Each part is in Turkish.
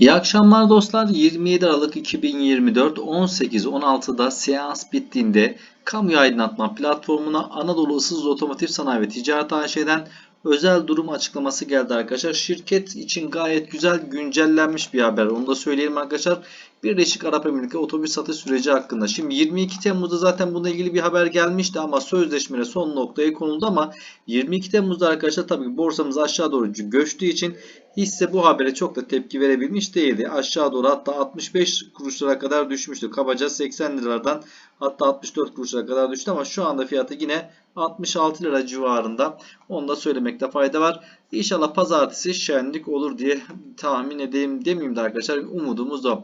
İyi akşamlar dostlar. 27 Aralık 2024 18.16'da seans bittiğinde kamu aydınlatma platformuna Anadolu Isız Otomotiv Sanayi ve Ticaret AŞ'den özel durum açıklaması geldi arkadaşlar. Şirket için gayet güzel güncellenmiş bir haber. Onu da söyleyelim arkadaşlar. Birleşik Arap Emirlikleri otobüs satış süreci hakkında. Şimdi 22 Temmuz'da zaten bununla ilgili bir haber gelmişti ama sözleşmede son noktaya konuldu ama 22 Temmuz'da arkadaşlar tabii borsamız aşağı doğru göçtüğü için hisse bu habere çok da tepki verebilmiş değildi. Aşağı doğru hatta 65 kuruşlara kadar düşmüştü. Kabaca 80 liralardan hatta 64 kuruşlara kadar düştü ama şu anda fiyatı yine 66 lira civarında. Onu da söylemekte fayda var. İnşallah pazartesi şenlik olur diye tahmin edeyim demeyeyim de arkadaşlar. Umudumuz o.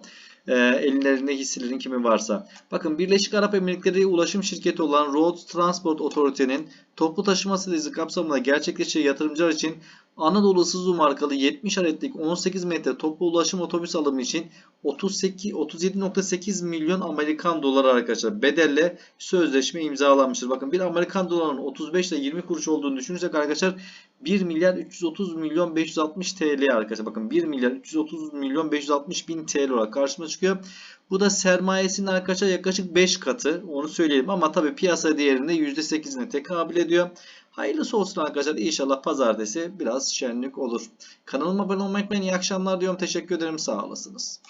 E, ellerinde hisselerin kimi varsa. Bakın Birleşik Arap Emirlikleri ulaşım şirketi olan Road Transport Authority'nin toplu taşıma stratejisi kapsamında gerçekleştiği yatırımcılar için Anadolu Isuzu markalı 70 adetlik 18 metre toplu ulaşım otobüs alımı için 38 37.8 milyon Amerikan doları arkadaşlar bedelle sözleşme imzalanmıştır. Bakın bir Amerikan dolarının 35 ile 20 kuruş olduğunu düşünürsek arkadaşlar 1 milyar 330 milyon 560 TL arkadaşlar. Bakın 1 milyar 330 milyon 560 bin TL olarak karşımıza çıkıyor. Bu da sermayesinin arkadaşlar yaklaşık 5 katı. Onu söyleyelim ama tabii piyasa değerinde %8'ine tekabül ediyor. Hayırlısı olsun arkadaşlar. İnşallah pazartesi biraz şenlik olur. Kanalıma abone olmayı unutmayın. İyi akşamlar diyorum. Teşekkür ederim. Sağ olasınız.